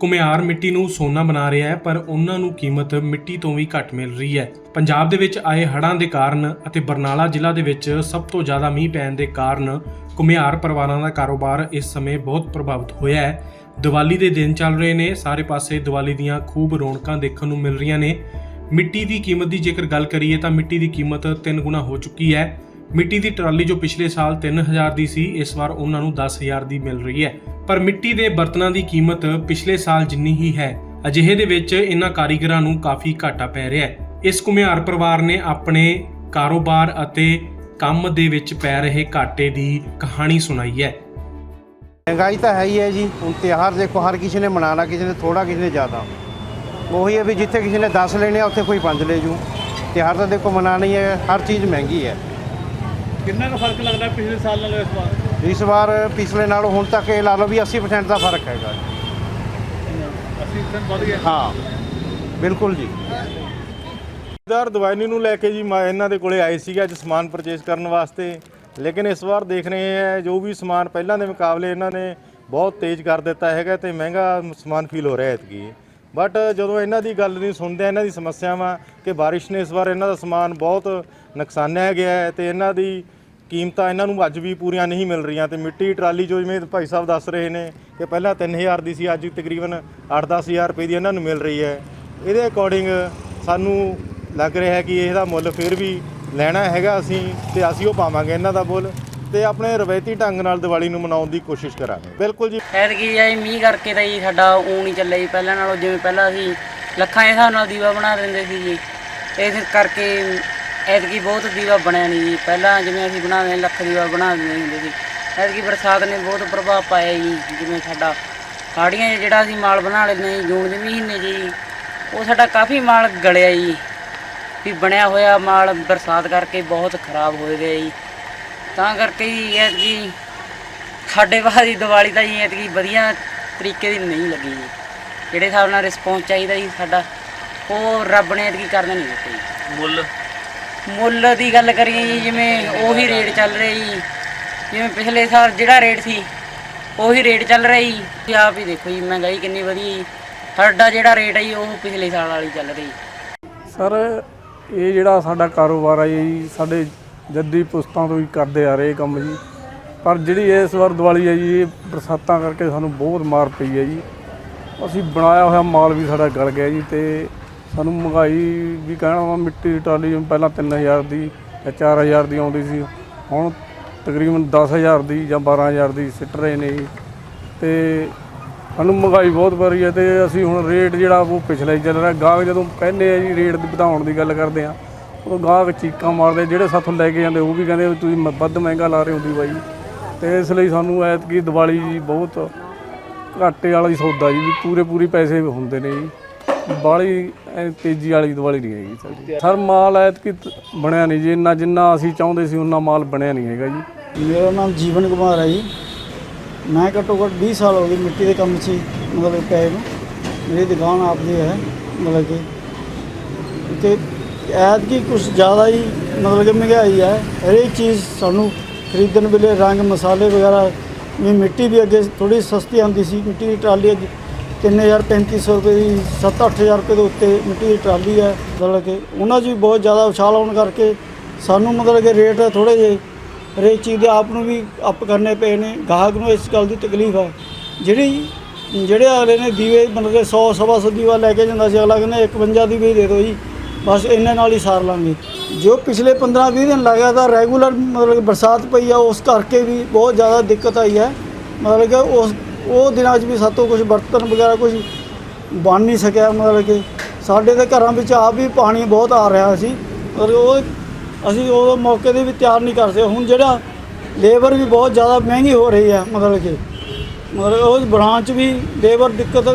ਕੁਮਿਆਰ ਮਿੱਟੀ ਨੂੰ ਸੋਨਾ ਬਣਾ ਰਿਹਾ ਹੈ, ਪਰ ਉਹਨਾਂ ਨੂੰ ਕੀਮਤ ਮਿੱਟੀ ਤੋਂ ਵੀ ਘੱਟ ਮਿਲ ਰਹੀ ਹੈ। ਪੰਜਾਬ ਦੇ ਵਿੱਚ ਆਏ ਹੜ੍ਹਾਂ ਦੇ ਕਾਰਨ ਅਤੇ ਬਰਨਾਲਾ ਜ਼ਿਲ੍ਹਾ ਦੇ ਵਿੱਚ ਸਭ ਤੋਂ ਜ਼ਿਆਦਾ ਮੀਂਹ ਪੈਣ ਦੇ ਕਾਰਨ ਕੁਮਿਆਰ ਪਰਿਵਾਰਾਂ ਦਾ ਕਾਰੋਬਾਰ ਇਸ ਸਮੇਂ ਬਹੁਤ ਪ੍ਰਭਾਵਿਤ ਹੋਇਆ ਹੈ। ਦੀਵਾਲੀ ਦੇ ਦਿਨ ਚੱਲ ਰਹੇ ਨੇ, ਸਾਰੇ ਪਾਸੇ ਦੀਵਾਲੀ ਦੀਆਂ ਖੂਬ ਰੌਣਕਾਂ ਦੇਖਣ ਨੂੰ ਮਿਲ ਰਹੀਆਂ ਨੇ। ਮਿੱਟੀ ਦੀ ਕੀਮਤ ਦੀ ਜੇਕਰ ਗੱਲ ਕਰੀਏ ਤਾਂ ਮਿੱਟੀ ਦੀ ਕੀਮਤ 3 ਗੁਣਾ ਹੋ ਚੁੱਕੀ ਹੈ। ਮਿੱਟੀ ਦੀ ਟਰਾਲੀ ਜੋ ਪਿਛਲੇ ਸਾਲ 3000 ਦੀ ਸੀ, ਇਸ ਵਾਰ ਉਹਨਾਂ ਨੂੰ 10000 ਦੀ ਮਿਲ ਰਹੀ ਹੈ। ਪਰ ਮਿੱਟੀ ਦੇ ਬਰਤਨਾਂ ਦੀ ਕੀਮਤ ਪਿਛਲੇ ਸਾਲ ਜਿੰਨੀ ਹੀ ਹੈ, ਅਜਿਹੇ ਦੇ ਵਿੱਚ ਇਹਨਾਂ ਕਾਰੀਗਰਾਂ ਨੂੰ ਕਾਫੀ ਘਾਟਾ ਪੈ ਰਿਹਾ ਹੈ। ਇਸ ਕੁਮਿਆਰ ਪਰਿਵਾਰ ਨੇ ਆਪਣੇ ਕਾਰੋਬਾਰ ਅਤੇ ਕੰਮ ਦੇ ਵਿੱਚ ਪੈ ਰਹੇ ਘਾਟੇ ਦੀ ਕਹਾਣੀ ਸੁਣਾਈ ਹੈ। ਮਹਿੰਗਾਈ ਤਾਂ ਹੈ ਹੀ ਹੈ ਜੀ। ਹੁਣ ਤਿਉਹਾਰ ਦੇਖੋ, ਹਰ ਕਿਸੇ ਨੇ ਮਨਾਣਾ ਕਿਸੇ ਨੇ ਥੋੜਾ ਕਿਸੇ ਨੇ ਜ਼ਿਆਦਾ। ਉਹੀ ਹੈ ਵੀ ਜਿੱਥੇ ਕਿਸੇ ਨੇ 10 ਲੈਣੇ ਆ, ਉੱਥੇ ਕੋਈ 5 ਲੈ ਜੂ। ਤਿਉਹਾਰ ਤਾਂ ਦੇਖੋ ਮਨਾਣਾ ਹੀ ਹੈ, ਹਰ ਚੀਜ਼ ਮਹਿੰਗੀ ਹੈ। ਕਿੰਨਾ ਕੁ ਫ਼ਰਕ ਲੱਗਦਾ ਪਿਛਲੇ ਸਾਲ ਨਾਲੋਂ ਇਸ ਵਾਰ? ਇਸ ਵਾਰ ਪਿਛਲੇ ਨਾਲੋਂ ਹੁਣ ਤੱਕ ਇਹ ਲਾ ਲਓ ਵੀ 80% ਦਾ ਫ਼ਰਕ ਹੈਗਾ। 80% ਵੱਧ ਗਿਆ। ਹਾਂ ਬਿਲਕੁਲ ਜੀ। ਦਰ ਦਵਾਈ ਨੂੰ ਲੈ ਕੇ ਜੀ ਮੈਂ ਇਹਨਾਂ ਦੇ ਕੋਲੇ ਆਏ ਸੀਗੇ ਅੱਜ ਸਮਾਨ ਪਰਚੇਸ ਕਰਨ ਵਾਸਤੇ। ਲੇਕਿਨ ਇਸ ਵਾਰ ਦੇਖ ਰਹੇ ਹੈ ਜੋ ਵੀ ਸਮਾਨ ਪਹਿਲਾਂ ਦੇ ਮੁਕਾਬਲੇ ਇਹਨਾਂ ਨੇ ਬਹੁਤ ਤੇਜ਼ ਕਰ ਦਿੱਤਾ ਹੈਗਾ ਤੇ ਮਹਿੰਗਾ ਸਮਾਨ ਫੀਲ ਹੋ ਰਿਹਾ ਐਤਕੀ ਬਟ ਜਦੋਂ ਇਹਨਾਂ ਦੀ ਗੱਲ ਨਹੀਂ ਸੁਣਦੇ, ਇਹਨਾਂ ਦੀ ਸਮੱਸਿਆਵਾਂ ਕਿ ਬਾਰਿਸ਼ ਨੇ ਇਸ ਵਾਰ ਇਹਨਾਂ ਦਾ ਸਮਾਨ ਬਹੁਤ ਨੁਕਸਾਨਿਆ ਗਿਆ ਹੈ ਤੇ ਇਹਨਾਂ ਦੀ ਕੀਮਤਾਂ ਇਹਨਾਂ ਨੂੰ ਅੱਜ ਵੀ ਪੂਰੀਆਂ ਨਹੀਂ ਮਿਲ ਰਹੀਆਂ ਤੇ ਮਿੱਟੀ ਟਰਾਲੀ ਜੋ ਜਿਵੇਂ ਭਾਈ ਸਾਹਿਬ ਦੱਸ ਰਹੇ ਨੇ ਕਿ ਪਹਿਲਾਂ 3000 ਦੀ ਸੀ, ਅੱਜ ਤਕਰੀਬਨ 8-10000 ਰੁਪਏ ਦੀ ਇਹਨਾਂ ਨੂੰ ਮਿਲ ਰਹੀ ਹੈ। ਇਹਦੇ ਅਕੋਰਡਿੰਗ ਸਾਨੂੰ ਲੱਗ ਰਿਹਾ ਹੈ ਕਿ ਇਹਦਾ ਮੁੱਲ ਫਿਰ ਵੀ ਲੈਣਾ ਹੈਗਾ ਅਸੀਂ ਤੇ ਅਸੀਂ ਉਹ ਪਾਵਾਂਗੇ ਇਹਨਾਂ ਦਾ ਮੁੱਲ। ਤੇ ਆਪਣੇ ਰਵਾਇਤੀ ਢੰਗ ਨਾਲ ਦੀਵਾਲੀ ਨੂੰ ਮਨਾਉਣ ਦੀ ਕੋਸ਼ਿਸ਼ ਕਰਾਂਗੇ। ਬਿਲਕੁਲ ਜੀ। ਐਤਕੀ ਆਈ ਮੀਂਹ ਕਰਕੇ ਤਾਂ ਜੀ ਸਾਡਾ ਊਂ ਨਹੀਂ ਚੱਲਿਆ ਜੀ। ਪਹਿਲਾਂ ਨਾਲੋਂ ਜਿਵੇਂ ਪਹਿਲਾਂ ਅਸੀਂ ਲੱਖਾਂ ਦੇ ਹਿਸਾਬ ਨਾਲ ਦੀਵਾ ਬਣਾ ਦਿੰਦੇ ਸੀ ਜੀ। ਇਸ ਕਰਕੇ ਐਤਕੀ ਬਹੁਤ ਦੀਵਾ ਬਣਿਆ ਨਹੀਂ ਜੀ। ਪਹਿਲਾਂ ਜਿਵੇਂ ਅਸੀਂ ਬਣਾਉਂਦੇ ਲੱਖ ਦੀਵਾ ਬਣਾ ਦਿੰਦੇ ਹੁੰਦੇ ਸੀ। ਐਤਕੀ ਬਰਸਾਤ ਨੇ ਬਹੁਤ ਪ੍ਰਭਾਵ ਪਾਇਆ ਜੀ, ਜਿਵੇਂ ਸਾਡਾ ਸਾੜੀਆਂ ਜਿਹੜਾ ਅਸੀਂ ਮਾਲ ਬਣਾ ਲੈਂਦੇ ਜੀ ਜੂਨ ਦੇ ਮਹੀਨੇ ਜੀ, ਉਹ ਸਾਡਾ ਕਾਫੀ ਮਾਲ ਗਲਿਆ ਜੀ। ਵੀ ਬਣਿਆ ਹੋਇਆ ਮਾਲ ਬਰਸਾਤ ਕਰਕੇ ਬਹੁਤ ਖਰਾਬ ਹੋ ਗਿਆ ਜੀ। ਤਾਂ ਕਰਕੇ ਜੀ ਐਤਕੀ ਸਾਡੇ ਬਾਅਦ ਦੀ ਦੀਵਾਲੀ ਤਾਂ ਜੀ ਐਤਕੀ ਵਧੀਆ ਤਰੀਕੇ ਦੀ ਨਹੀਂ ਲੱਗੀ ਜੀ। ਜਿਹੜੇ ਹਿਸਾਬ ਨਾਲ ਰਿਸਪੌਂਸ ਚਾਹੀਦਾ ਜੀ ਸਾਡਾ ਉਹ ਰੱਬ ਨੇ ਐਤਕੀ ਕਰਨਾ ਨਹੀਂ ਦਿੱਤਾ ਜੀ। ਮੁੱਲ? ਮੁੱਲ ਦੀ ਗੱਲ ਕਰੀਏ ਜੀ ਜਿਵੇਂ ਉਹੀ ਰੇਟ ਚੱਲ ਰਿਹਾ ਜੀ। ਜਿਵੇਂ ਪਿਛਲੇ ਸਾਲ ਜਿਹੜਾ ਰੇਟ ਸੀ ਉਹੀ ਰੇਟ ਚੱਲ ਰਿਹਾ ਜੀ। ਤੁਸੀਂ ਆਪ ਹੀ ਦੇਖੋ ਜੀ ਮਹਿੰਗਾਈ ਕਿੰਨੀ ਵਧੀ ਜੀ। ਸਾਡਾ ਜਿਹੜਾ ਰੇਟ ਹੈ ਜੀ ਉਹ ਪਿਛਲੇ ਸਾਲ ਵਾਲੀ ਚੱਲ ਰਹੀ। ਸਰ ਇਹ ਜਿਹੜਾ ਸਾਡਾ ਕਾਰੋਬਾਰ ਹੈ ਜੀ ਸਾਡੇ ਜੱਦੀ ਪੁਸਤਾਂ ਤੋਂ ਹੀ ਕਰਦੇ ਆ ਰਹੇ ਕੰਮ ਜੀ। ਪਰ ਜਿਹੜੀ ਇਸ ਵਾਰ ਦੀਵਾਲੀ ਹੈ ਜੀ, ਇਹ ਬਰਸਾਤਾਂ ਕਰਕੇ ਸਾਨੂੰ ਬਹੁਤ ਮਾਰ ਪਈ ਹੈ ਜੀ। ਅਸੀਂ ਬਣਾਇਆ ਹੋਇਆ ਮਾਲ ਵੀ ਸਾਡਾ ਗਲ ਗਿਆ ਜੀ ਤੇ ਸਾਨੂੰ ਮਹਿੰਗਾਈ ਵੀ ਕਹਿਣਾ ਵਾ, ਮਿੱਟੀ ਦੀ ਟਰਾਲੀ ਜਿਵੇਂ ਪਹਿਲਾਂ 3000 ਦੀ ਜਾਂ 4000 ਦੀ ਆਉਂਦੀ ਸੀ, ਹੁਣ ਤਕਰੀਬਨ 10000 ਦੀ ਜਾਂ 12000 ਦੀ ਸਿੱਟ ਰਹੇ ਨੇ ਜੀ। ਤੇ ਸਾਨੂੰ ਮਹਿੰਗਾਈ ਬਹੁਤ ਵਾਰੀ ਹੈ ਤੇ ਅਸੀਂ ਹੁਣ ਰੇਟ ਜਿਹੜਾ ਉਹ ਪਿਛਲਾ ਹੀ ਚੱਲ ਰਿਹਾ। ਗਾਹਕ ਜਦੋਂ ਕਹਿੰਦੇ ਆ ਜੀ ਰੇਟ ਵਧਾਉਣ ਦੀ ਗੱਲ ਕਰਦੇ ਆ ਉਹ ਗਾਹਕ ਚੀਕਾਂ ਮਾਰਦੇ, ਜਿਹੜੇ ਸਾਥੋਂ ਲੈ ਕੇ ਜਾਂਦੇ, ਉਹ ਵੀ ਕਹਿੰਦੇ ਵੀ ਤੁਸੀਂ ਮ- ਵੱਧ ਮਹਿੰਗਾ ਲਾ ਰਹੇ ਹੋ ਦੀ ਬਾਈ। ਤੇ ਇਸ ਲਈ ਸਾਨੂੰ ਐਤਕੀ ਦੀਵਾਲੀ ਜੀ ਬਹੁਤ ਘਾਟੇ ਵਾਲਾ ਹੀ ਸੌਦਾ ਜੀ, ਵੀ ਪੂਰੇ ਪੂਰੀ ਪੈਸੇ ਹੁੰਦੇ ਨੇ ਜੀ। ਬਾਲੀ ਤੇਜ਼ੀ ਵਾਲੀ ਦੀਵਾਲੀ ਨਹੀਂ ਹੈਗੀ ਸਾਡੀ ਸਰ, ਮਾਲ ਐਤਕੀ ਤ- ਬਣਿਆ ਨਹੀਂ ਜੀ, ਇੰਨਾ ਜਿੰਨਾ ਅਸੀਂ ਚਾਹੁੰਦੇ ਸੀ ਉਨਾ ਮਾਲ ਬਣਿਆ ਨਹੀਂ ਹੈਗਾ ਜੀ। ਮੇਰਾ ਨਾਮ ਜੀਵਨ ਕੁਮਾਰ ਹੈ ਜੀ। ਮੈਂ ਘੱਟੋ ਘੱਟ 20 ਸਾਲ ਹੋ ਗਏ ਮਿੱਟੀ ਦੇ ਕੰਮ 'ਚ ਹੀ ਮਤਲਬ ਪਏ ਨੂੰ। ਮੇਰੀ ਦੁਕਾਨ ਆਪਦੀ ਹੈ, ਮਤਲਬ ਕਿ। ਤੇ ਐਤਕੀ ਕੁਝ ਜ਼ਿਆਦਾ ਹੀ ਮਤਲਬ ਕਿ ਮਹਿੰਗਾਈ ਹੈ। ਹਰੇਕ ਚੀਜ਼ ਸਾਨੂੰ ਖਰੀਦਣ ਵੇਲੇ ਰੰਗ, ਮਸਾਲੇ ਵਗੈਰਾ ਵੀ ਮਿੱਟੀ ਵੀ ਅੱਗੇ ਥੋੜੀ ਸਸਤੀ ਆਉਂਦੀ ਸੀ। ਮਿੱਟੀ ਦੀ ਟਰਾਲੀ ਅੱਜ 3000 3500 ਰੁਪਏ ਦੀ 7-8000 ਰੁਪਏ ਦੇ ਉੱਤੇ ਮਿੱਟੀ ਦੀ ਟਰਾਲੀ ਹੈ। ਮਤਲਬ ਕਿ ਉਹਨਾਂ 'ਚ ਵੀ ਬਹੁਤ ਜ਼ਿਆਦਾ ਉਛਾਲ ਆਉਣ ਕਰਕੇ ਸਾਨੂੰ ਮਤਲਬ ਕਿ ਰੇਟ ਥੋੜੇ ਜਿਹੇ ਹਰੇਕ ਚੀਜ਼ ਦੇ ਆਪ ਨੂੰ ਵੀ ਅਪ ਕਰਨੇ ਪਏ ਨੇ। ਗਾਹਕ ਨੂੰ ਇਸ ਗੱਲ ਦੀ ਤਕਲੀਫ ਹੈ। ਜਿਹੜੀ, ਜਿਹੜੇ ਅਗਲੇ ਨੇ ਦੀਵੇ ਮਤਲਬ ਕਿ 100 ਸਵਾ ਸੌ ਦੀਵਾ ਲੈ ਕੇ ਜਾਂਦਾ ਸੀ, ਅਗਲਾ ਕਹਿੰਦਾ 51 ਦੀ ਵੀ ਦੇ ਦਿਓ ਜੀ। ਬਸ ਇਹਨਾਂ ਨਾਲ ਹੀ ਸਾਰ ਲਾਂਗੇ। ਜੋ ਪਿਛਲੇ 15 20 ਦਿਨ ਲਗਾਤਾਰ ਰੈਗੂਲਰ ਮਤਲਬ ਕਿ ਬਰਸਾਤ ਪਈ ਆ, ਉਸ ਕਰਕੇ ਵੀ ਬਹੁਤ ਜ਼ਿਆਦਾ ਦਿੱਕਤ ਆਈ ਹੈ। ਮਤਲਬ ਕਿ ਉਸ, ਉਹ ਦਿਨਾਂ 'ਚ ਵੀ ਸਾਤੋਂ ਕੁਝ ਬਰਤਨ ਵਗੈਰਾ ਕੁਝ ਬਣ ਨਹੀਂ ਸਕਿਆ, ਮਤਲਬ ਕਿ ਸਾਡੇ ਦੇ ਘਰਾਂ ਵਿੱਚ ਆਪ ਵੀ ਪਾਣੀ ਬਹੁਤ ਆ ਰਿਹਾ ਸੀ। ਔਰ ਉਹ ਅਸੀਂ ਉਹ ਮੌਕੇ ਤੇ ਵੀ ਤਿਆਰ ਨਹੀਂ ਕਰ ਸਕੇ। ਹੁਣ ਜਿਹੜਾ ਲੇਬਰ ਵੀ ਬਹੁਤ ਜ਼ਿਆਦਾ ਮਹਿੰਗੀ ਹੋ ਰਹੀ ਹੈ, ਮਤਲਬ ਕਿ ਮਤਲਬ ਉਹ ਬ੍ਰਾਂਚ ਵੀ ਲੇਬਰ ਦਿੱਕਤ